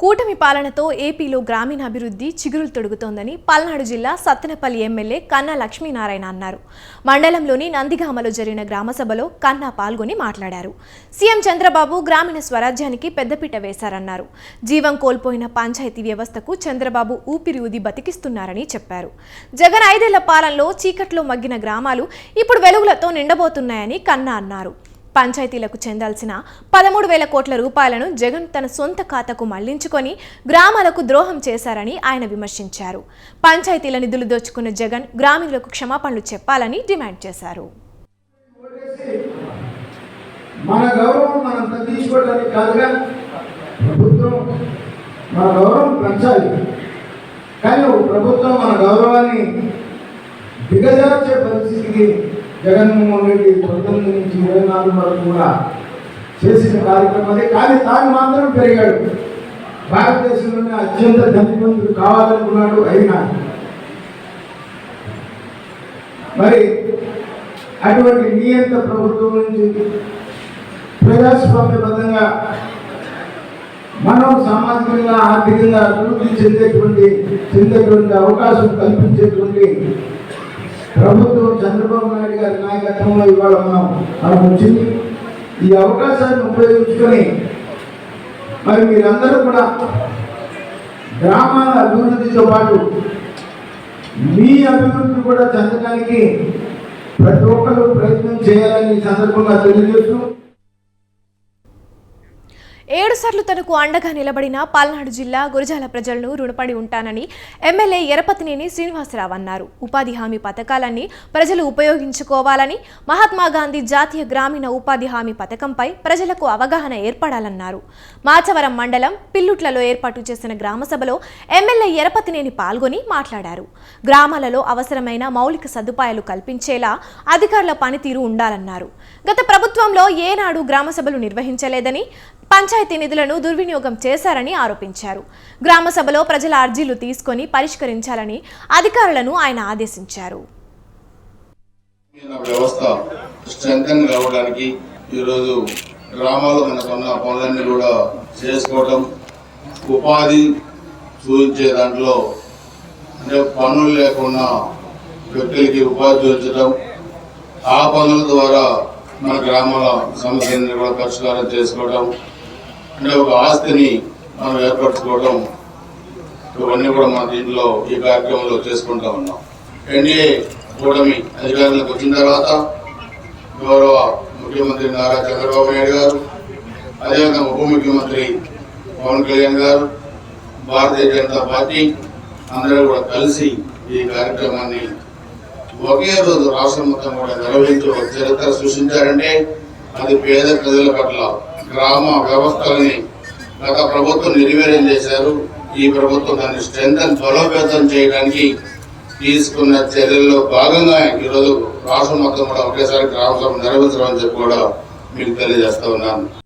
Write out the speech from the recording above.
కూటమి పాలనతో ఏపీలో గ్రామీణాభివృద్ధి చిగురులు తొడుగుతోందని పల్నాడు జిల్లా సత్తెనపల్లి ఎమ్మెల్యే కన్నా లక్ష్మీనారాయణ అన్నారు. మండలంలోని నందిగామలో జరిగిన గ్రామసభలో కన్నా పాల్గొని మాట్లాడారు. సీఎం చంద్రబాబు గ్రామీణ స్వరాజ్యానికి పెద్దపీట వేశారన్నారు. జీవం కోల్పోయిన పంచాయతీ వ్యవస్థకు చంద్రబాబు ఊపిరి ఊది బతికిస్తున్నారని చెప్పారు. జగన్ ఐదేళ్ళ పాలనలో చీకట్లో మగ్గిన గ్రామాలు ఇప్పుడు వెలుగులతో నిండబోతున్నాయని కన్నా అన్నారు. పంచాయతీలకు చెందాల్సిన పదమూడు వేల కోట్ల రూపాయలను జగన్ తన సొంత ఖాతాకు మళ్ళించుకొని గ్రామాలకు ద్రోహం చేశారని ఆయన విమర్శించారు. పంచాయతీల నిధులు దోచుకున్న జగన్ గ్రామీణులకు క్షమాపణలు చెప్పాలని డిమాండ్ చేశారు. మన గౌరవం మనం కాదుగా? ప్రభుత్వం మన గౌరవం పెంచాలి. కానీ ప్రభుత్వం మన గౌరవాన్ని దిగజార్చే పరిస్థితికి జగన్మోహన్ రెడ్డి పంతొమ్మిది నుంచి ఇరవై నాలుగు వరకు కూడా చేసిన కార్యక్రమం అదే. కానీ తాను మాత్రం పెరిగాడు. భారతదేశంలోనే అత్యంత ధనివంతుడు కావాలనుకున్నాడు అయినా. మరి అటువంటి నియంత ప్రభుత్వం నుంచి ప్రజాస్వామ్యబద్ధంగా మనం సామాజికంగా ఆర్థికంగా అభివృద్ధి చెందేటువంటి చెందేటువంటి అవకాశం కల్పించేటువంటి ప్రభుత్వం చంద్రబాబు నాయుడు గారి నాయకత్వంలో ఇవాళ మనం మనకు వచ్చింది. ఈ అవకాశాన్ని ఉపయోగించుకొని మరి మీరందరూ కూడా గ్రామాల అభివృద్ధితో పాటు మీ అభివృద్ధి కూడా చెందడానికి ప్రతి ఒక్కరు ప్రయత్నం చేయాలని సందర్భంగా తెలియజేస్తూ ఏడు సార్లు తనకు అండగా నిలబడిన పల్నాడు జిల్లా గురజాల ప్రజలను రుణపడి ఉంటానని ఎమ్మెల్యే ఎరపతినేని శ్రీనివాసరావు అన్నారు. ఉపాధి హామీ పథకాలన్నీ ప్రజలు ఉపయోగించుకోవాలని మహాత్మా గాంధీ జాతీయ గ్రామీణ ఉపాధి హామీ పథకంపై ప్రజలకు అవగాహన ఏర్పడాలన్నారు. మాచవరం మండలం పిల్లుట్లలో ఏర్పాటు చేసిన గ్రామసభలో ఎమ్మెల్యే ఎరపతినేని పాల్గొని మాట్లాడారు. గ్రామాలలో అవసరమైన మౌలిక సదుపాయాలు కల్పించేలా అధికారుల పనితీరు ఉండాలన్నారు. గత ప్రభుత్వంలో ఏనాడు గ్రామసభలు నిర్వహించలేదని పంచాయతీ నిధులను దుర్వినియోగం చేశారని ఆరోపించారు. గ్రామ సభలో ప్రజల అర్జీలు తీసుకొని పరిష్కరించాలని అధికారులను ఆయన ఆదేశించారు. వ్యవస్థ స్ట్రెంగ్ కావడానికి ఈరోజు మనకున్న పనులన్నీ కూడా చేసుకోవటం ఉపాధి చూపించే దాంట్లో అంటే పనులు లేకుండా వ్యక్తులకి ఉపాధి చూపించడం ఆ పనుల ద్వారా మన గ్రామాల సమస్యలను కూడా పరిష్కారం చేసుకోవడం అంటే ఒక ఆస్తిని మనం ఏర్పరచుకోవడం ఇవన్నీ కూడా మన దీంట్లో ఈ కార్యక్రమంలో చేసుకుంటా ఉన్నాం. ఎన్డీఏ కూటమి అధికారంలోకి వచ్చిన తర్వాత గౌరవ ముఖ్యమంత్రి నారా చంద్రబాబు నాయుడు గారు అదేవిధంగా ఉప ముఖ్యమంత్రి పవన్ కళ్యాణ్ గారు భారతీయ జనతా పార్టీ అందరూ కూడా కలిసి ఈ కార్యక్రమాన్ని ఒకే రోజు రాష్ట్రం మొత్తం కూడా నిర్వహించి ఒక చరిత్ర సృష్టించారంటే అది పేద ప్రజల పట్ల గ్రామ వ్యవస్థలని గత ప్రభుత్వం నిర్వీర్యం చేశారు. ఈ ప్రభుత్వం దాన్ని స్ట్రెంగ్ బలోపేతం చేయడానికి తీసుకున్న చర్యల్లో భాగంగా ఈరోజు రాష్ట్రం మొత్తం కూడా ఒకేసారి గ్రామ సభ నిర్వహించడం అని చెప్పి కూడా మీకు తెలియజేస్తా ఉన్నాను.